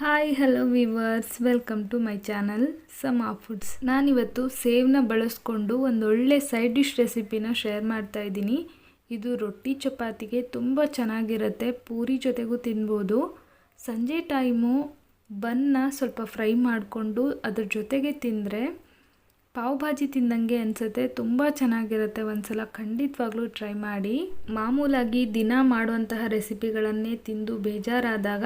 Hi hello viewers welcome to my channel Sama foods ನಾನಿವತ್ತು ಸೇವ್ನ ಬಳಸ್ಕೊಂಡು ಒಂದು ಒಳ್ಳೆ ಸೈಡ್ ಡಿಶ್ ರೆಸಿಪಿನ ಶೇರ್ ಮಾಡ್ತಾ ಇದ್ದೀನಿ. ಇದು ರೊಟ್ಟಿ ಚಪಾತಿಗೆ ತುಂಬ ಚೆನ್ನಾಗಿರುತ್ತೆ. ಪೂರಿ ಜೊತೆಗೂ ತಿನ್ಬೋದು. ಸಂಜೆ ಟೈಮು ಬನ್ನ ಸ್ವಲ್ಪ ಫ್ರೈ ಮಾಡಿಕೊಂಡು ಅದ್ರ ಜೊತೆಗೆ ತಿಂದರೆ ಪಾವ್ ಭಾಜಿ ತಿಂದಂಗೆ ಅನಿಸುತ್ತೆ. ತುಂಬ ಚೆನ್ನಾಗಿರುತ್ತೆ ಒಂದ್ಸಲ ಖಂಡಿತವಾಗ್ಲೂ ಟ್ರೈ ಮಾಡಿ. ಮಾಮೂಲಾಗಿ ದಿನ ಮಾಡುವಂತಹ ರೆಸಿಪಿಗಳನ್ನೇ ತಿಂದು ಬೇಜಾರಾದಾಗ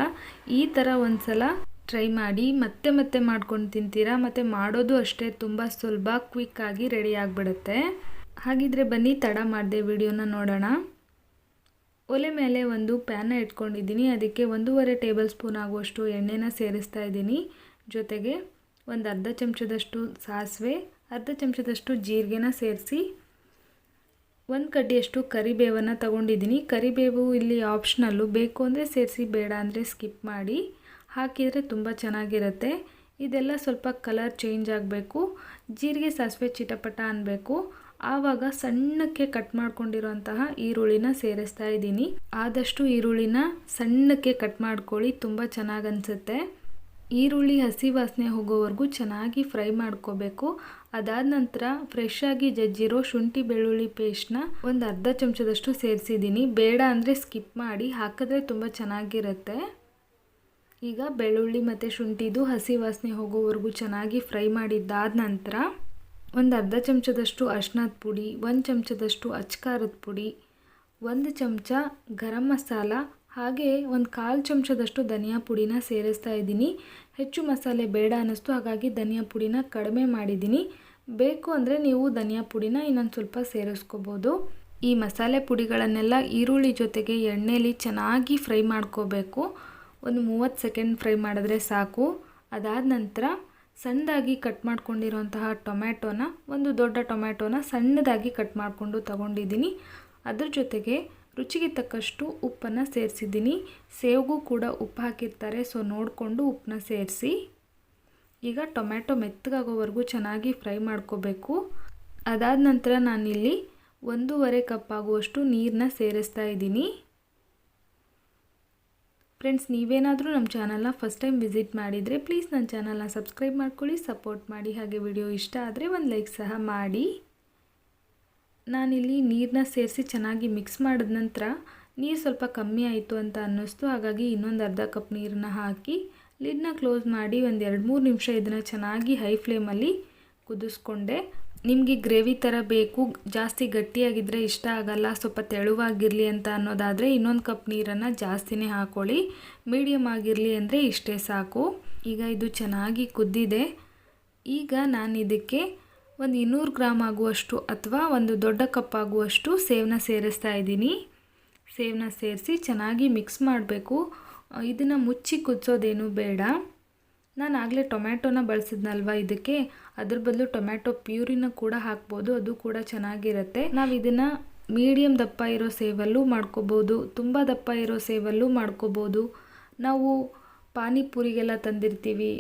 ಈ ಥರ ಒಂದ್ಸಲ ಟ್ರೈ ಮಾಡಿ ಮತ್ತೆ ಮತ್ತೆ ಮಾಡ್ಕೊಂಡು ತಿಂತೀರಾ? ಮತ್ತು ಮಾಡೋದು ಅಷ್ಟೇ ತುಂಬ ಸುಲಭ ಕ್ವಿಕ್ಕಾಗಿ ರೆಡಿ ಆಗಿಬಿಡುತ್ತೆ. ಹಾಗಿದ್ರೆ ಬನ್ನಿ, ತಡ ಮಾಡಿದೆ ವಿಡಿಯೋನ ನೋಡೋಣ. ಒಲೆ ಮೇಲೆ ಒಂದು ಪ್ಯಾನ ಇಟ್ಕೊಂಡಿದ್ದೀನಿ. ಅದಕ್ಕೆ ಒಂದೂವರೆ ಟೇಬಲ್ ಸ್ಪೂನ್ ಆಗುವಷ್ಟು ಎಣ್ಣೆನ ಸೇರಿಸ್ತಾ ಇದ್ದೀನಿ. ಜೊತೆಗೆ ಒಂದು ಅರ್ಧ ಚಮಚದಷ್ಟು ಸಾಸಿವೆ ಅರ್ಧ ಚಮಚದಷ್ಟು ಜೀರಿಗೆನ ಸೇರಿಸಿ ಒಂದು ಕಡ್ಡಿಯಷ್ಟು ಕರಿಬೇವನ್ನು ತಗೊಂಡಿದ್ದೀನಿ. ಕರಿಬೇವು ಇಲ್ಲಿ ಆಪ್ಷನಲ್ಲು ಬೇಕು ಅಂದರೆ ಸೇರಿಸಿ, ಬೇಡ ಅಂದರೆ ಸ್ಕಿಪ್ ಮಾಡಿ ಹಾಕಿದರೆ ತುಂಬ ಚೆನ್ನಾಗಿರುತ್ತೆ. ಇದೆಲ್ಲ ಸ್ವಲ್ಪ ಕಲರ್ ಚೇಂಜ್ ಆಗಬೇಕು. ಜೀರಿಗೆ ಸಾಸಿವೆ ಚಿಟಪಟ ಅನ್ನಬೇಕು ಆವಾಗ ಸಣ್ಣಕ್ಕೆ ಕಟ್ ಮಾಡ್ಕೊಂಡಿರುವಂತಹ ಈರುಳ್ಳಿನ ಸೇರಿಸ್ತಾ ಇದ್ದೀನಿ. ಆದಷ್ಟು ಈರುಳ್ಳಿನ ಸಣ್ಣಕ್ಕೆ ಕಟ್ ಮಾಡ್ಕೊಳ್ಳಿ, ತುಂಬ ಚೆನ್ನಾಗಿ ಅನಿಸುತ್ತೆ. ಈರುಳ್ಳಿ ಹಸಿ ವಾಸನೆ ಹೋಗೋವರೆಗೂ ಚೆನ್ನಾಗಿ ಫ್ರೈ ಮಾಡ್ಕೋಬೇಕು. ಅದಾದ ನಂತರ ಫ್ರೆಶ್ ಆಗಿ ಜಜ್ಜಿರೋ ಶುಂಠಿ ಬೆಳ್ಳುಳ್ಳಿ ಪೇಸ್ಟ್ನ ಒಂದು ಅರ್ಧ ಚಮಚದಷ್ಟು ಸೇರಿಸಿದ್ದೀನಿ. ಬೇಡ ಅಂದರೆ ಸ್ಕಿಪ್ ಮಾಡಿ ಹಾಕಿದ್ರೆ ತುಂಬ ಚೆನ್ನಾಗಿರುತ್ತೆ. ಈಗ ಬೆಳ್ಳುಳ್ಳಿ ಮತ್ತು ಶುಂಠಿದು ಹಸಿ ವಾಸನೆ ಹೋಗೋವರೆಗೂ ಚೆನ್ನಾಗಿ ಫ್ರೈ ಮಾಡಿದ್ದಾದ ನಂತರ ಒಂದು ಅರ್ಧ ಚಮಚದಷ್ಟು ಅರ್ಶಿನದ ಪುಡಿ, ಒಂದು ಚಮಚದಷ್ಟು ಅಚ್ಕಾರದ ಪುಡಿ, ಒಂದು ಚಮಚ ಗರಂ ಮಸಾಲ ಹಾಗೆ ಒಂದು ಕಾಲು ಚಮಚದಷ್ಟು ಧನಿಯಾ ಪುಡಿನ ಸೇರಿಸ್ತಾ ಇದ್ದೀನಿ. ಹೆಚ್ಚು ಮಸಾಲೆ ಬೇಡ ಅನ್ನಿಸ್ತು, ಹಾಗಾಗಿ ಧನಿಯಾ ಪುಡಿನ ಕಡಿಮೆ ಮಾಡಿದ್ದೀನಿ. ಬೇಕು ಅಂದರೆ ನೀವು ಧನಿಯಾ ಪುಡಿನ ಇನ್ನೊಂದು ಸ್ವಲ್ಪ ಸೇರಿಸ್ಕೋಬೋದು. ಈ ಮಸಾಲೆ ಪುಡಿಗಳನ್ನೆಲ್ಲ ಈರುಳ್ಳಿ ಜೊತೆಗೆ ಎಣ್ಣೆಯಲ್ಲಿ ಚೆನ್ನಾಗಿ ಫ್ರೈ ಮಾಡ್ಕೋಬೇಕು. ಒಂದು ಮೂವತ್ತು ಸೆಕೆಂಡ್ ಫ್ರೈ ಮಾಡಿದ್ರೆ ಸಾಕು. ಅದಾದ ನಂತರ ಸಣ್ಣದಾಗಿ ಕಟ್ ಮಾಡ್ಕೊಂಡಿರೋಂತಹ ಟೊಮ್ಯಾಟೋನ, ಒಂದು ದೊಡ್ಡ ಟೊಮ್ಯಾಟೋನ ಸಣ್ಣದಾಗಿ ಕಟ್ ಮಾಡಿಕೊಂಡು ತಗೊಂಡಿದ್ದೀನಿ. ಅದ್ರ ಜೊತೆಗೆ ರುಚಿಗೆ ತಕ್ಕಷ್ಟು ಉಪ್ಪನ್ನು ಸೇರಿಸಿದ್ದೀನಿ. ಸೇವ್ಗೂ ಕೂಡ ಉಪ್ಪು ಹಾಕಿರ್ತಾರೆ ಸೊ ನೋಡಿಕೊಂಡು ಉಪ್ಪನ್ನ ಸೇರಿಸಿ. ಈಗ ಟೊಮ್ಯಾಟೊ ಮೆತ್ತಗಾಗೋವರೆಗೂ ಚೆನ್ನಾಗಿ ಫ್ರೈ ಮಾಡ್ಕೋಬೇಕು. ಅದಾದ ನಂತರ ನಾನಿಲ್ಲಿ ಒಂದೂವರೆ ಕಪ್ ಆಗುವಷ್ಟು ನೀರನ್ನ ಸೇರಿಸ್ತಾ ಇದ್ದೀನಿ. ಫ್ರೆಂಡ್ಸ್ ನೀವೇನಾದರೂ ನಮ್ಮ ಚಾನಲ್ನ ಫಸ್ಟ್ ಟೈಮ್ ವಿಸಿಟ್ ಮಾಡಿದರೆ ಪ್ಲೀಸ್ ನನ್ನ ಚಾನಲ್ನ ಸಬ್ಸ್ಕ್ರೈಬ್ ಮಾಡ್ಕೊಳ್ಳಿ ಸಪೋರ್ಟ್ ಮಾಡಿ. ಹಾಗೆ ವಿಡಿಯೋ ಇಷ್ಟ ಆದರೆ ಒಂದು ಲೈಕ್ ಸಹ ಮಾಡಿ. ನಾನಿಲ್ಲಿ ನೀರನ್ನ ಸೇರಿಸಿ ಚೆನ್ನಾಗಿ ಮಿಕ್ಸ್ ಮಾಡಿದ ನಂತರ ನೀರು ಸ್ವಲ್ಪ ಕಮ್ಮಿ ಆಯಿತು ಅಂತ ಅನ್ನಿಸ್ತು. ಹಾಗಾಗಿ ಇನ್ನೊಂದು ಅರ್ಧ ಕಪ್ ನೀರನ್ನ ಹಾಕಿ ಲಿಡ್ನ ಕ್ಲೋಸ್ ಮಾಡಿ ಒಂದು ಎರಡು ಮೂರು ನಿಮಿಷ ಇದನ್ನು ಚೆನ್ನಾಗಿ ಹೈ ಫ್ಲೇಮಲ್ಲಿ ಕುದಿಸ್ಕೊಂಡೆ. ನಿಮಗೆ ಗ್ರೇವಿ ಥರ ಬೇಕು, ಜಾಸ್ತಿ ಗಟ್ಟಿಯಾಗಿದ್ದರೆ ಇಷ್ಟ ಆಗಲ್ಲ, ಸ್ವಲ್ಪ ತೆಳುವಾಗಿರಲಿ ಅಂತ ಅನ್ನೋದಾದರೆ ಇನ್ನೊಂದು ಕಪ್ ನೀರನ್ನು ಜಾಸ್ತಿನೇ ಹಾಕೊಳ್ಳಿ. ಮೀಡಿಯಮ್ ಆಗಿರಲಿ ಅಂದರೆ ಇಷ್ಟೇ ಸಾಕು. ಈಗ ಇದು ಚೆನ್ನಾಗಿ ಕುದ್ದಿದೆ. ಈಗ ನಾನು ಇದಕ್ಕೆ ಒಂದು ಇನ್ನೂರು ಗ್ರಾಮ್ ಆಗುವಷ್ಟು ಅಥವಾ ಒಂದು ದೊಡ್ಡ ಕಪ್ ಆಗುವಷ್ಟು ಸೇವನ್ನ ಸೇರಿಸ್ತಾ ಇದ್ದೀನಿ. ಸೇವನ್ನ ಸೇರಿಸಿ ಚೆನ್ನಾಗಿ ಮಿಕ್ಸ್ ಮಾಡಬೇಕು. ಇದನ್ನು ಮುಚ್ಚಿ ಕುದಿಸೋದೇನು ಬೇಡ. ನಾನು ಆಗಲೇ ಟೊಮ್ಯಾಟೋನ ಬಳಸಿದ್ನಲ್ವ ಇದಕ್ಕೆ? ಅದ್ರ ಬದಲು ಟೊಮ್ಯಾಟೊ ಪ್ಯೂರಿನ ಕೂಡ ಹಾಕ್ಬೋದು, ಅದು ಕೂಡ ಚೆನ್ನಾಗಿರುತ್ತೆ. ನಾವು ಇದನ್ನು ಮೀಡಿಯಮ್ ದಪ್ಪ ಇರೋ ಸೇವಲ್ಲೂ ಮಾಡ್ಕೋಬೋದು, ತುಂಬ ದಪ್ಪ ಇರೋ ಸೇವಲ್ಲೂ ಮಾಡ್ಕೋಬೋದು. ನಾವು ಪಾನಿಪುರಿಗೆಲ್ಲ ತಂದಿರ್ತೀವಿ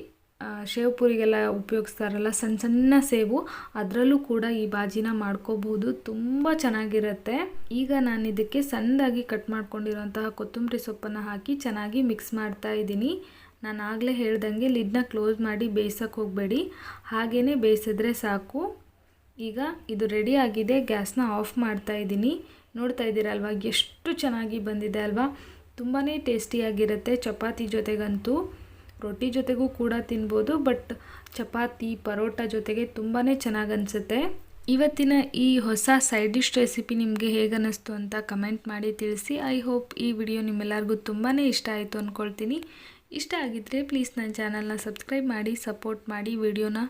ಶೇವ್ ಪುರಿಗೆಲ್ಲ ಉಪಯೋಗಿಸ್ತಾರಲ್ಲ ಸಣ್ಣ ಸಣ್ಣ ಸೇವು ಅದರಲ್ಲೂ ಕೂಡ ಈ ಬಾಜಿನ ಮಾಡ್ಕೋಬಹುದು ತುಂಬ ಚೆನ್ನಾಗಿರುತ್ತೆ. ಈಗ ನಾನು ಇದಕ್ಕೆ ಸಣ್ಣದಾಗಿ ಕಟ್ ಮಾಡ್ಕೊಂಡಿರುವಂತಹ ಕೊತ್ತಂಬರಿ ಸೊಪ್ಪನ್ನು ಹಾಕಿ ಚೆನ್ನಾಗಿ ಮಿಕ್ಸ್ ಮಾಡ್ತಾ ಇದ್ದೀನಿ. ನಾನು ಆಗಲೇ ಹೇಳ್ದಂಗೆ ಲಿಡ್ನ ಕ್ಲೋಸ್ ಮಾಡಿ ಬೇಯಿಸೋಕ್ಕೆ ಹೋಗಬೇಡಿ. ಹಾಗೇ ಬೇಯಿಸಿದ್ರೆ ಸಾಕು. ಈಗ ಇದು ರೆಡಿ ಆಗಿದೆ. ಗ್ಯಾಸ್ನ ಆಫ್ ಮಾಡ್ತಾ ಇದ್ದೀನಿ. ನೋಡ್ತಾ ಇದ್ದೀರಲ್ವ, ಎಷ್ಟು ಚೆನ್ನಾಗಿ ಬಂದಿದೆ ಅಲ್ವಾ? ತುಂಬಾ ಟೇಸ್ಟಿಯಾಗಿರುತ್ತೆ ಚಪಾತಿ ಜೊತೆಗಂತೂ. ರೊಟ್ಟಿ ಜೊತೆಗೂ ಕೂಡ ತಿನ್ಬೋದು, ಬಟ್ ಚಪಾತಿ, ಪರೋಟ ಜೊತೆಗೆ ತುಂಬಾ ಚೆನ್ನಾಗಿ ಅನಿಸುತ್ತೆ. ಇವತ್ತಿನ ಈ ಹೊಸ ಸೈಡ್ ಡಿಶ್ ರೆಸಿಪಿ ನಿಮಗೆ ಹೇಗೆ ಅನ್ನಿಸ್ತು ಅಂತ ಕಮೆಂಟ್ ಮಾಡಿ ತಿಳಿಸಿ. ಐ ಹೋಪ್ ಈ ವಿಡಿಯೋ ನಿಮ್ಮೆಲ್ಲರಿಗೂ ತುಂಬಾ ಇಷ್ಟ ಆಯಿತು ಅಂದ್ಕೊಳ್ತೀನಿ ಇಷ್ಟ ಆಗಿದ್ದರೆ ಪ್ಲೀಸ್ ನನ್ನ ಚಾನಲ್ನ ಸಬ್ಸ್ಕ್ರೈಬ್ ಮಾಡಿ ಸಪೋರ್ಟ್ ಮಾಡಿ ವಿಡಿಯೋನ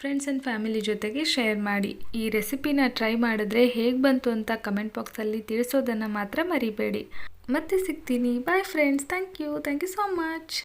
ಫ್ರೆಂಡ್ಸ್ ಆ್ಯಂಡ್ ಫ್ಯಾಮಿಲಿ ಜೊತೆಗೆ ಶೇರ್ ಮಾಡಿ. ಈ ರೆಸಿಪಿನ ಟ್ರೈ ಮಾಡಿದ್ರೆ ಹೇಗೆ ಬಂತು ಅಂತ ಕಮೆಂಟ್ ಬಾಕ್ಸಲ್ಲಿ ತಿಳಿಸೋದನ್ನು ಮಾತ್ರ ಮರಿಬೇಡಿ. ಮತ್ತೆ ಸಿಗ್ತೀನಿ. Bye friends thank you thank you so much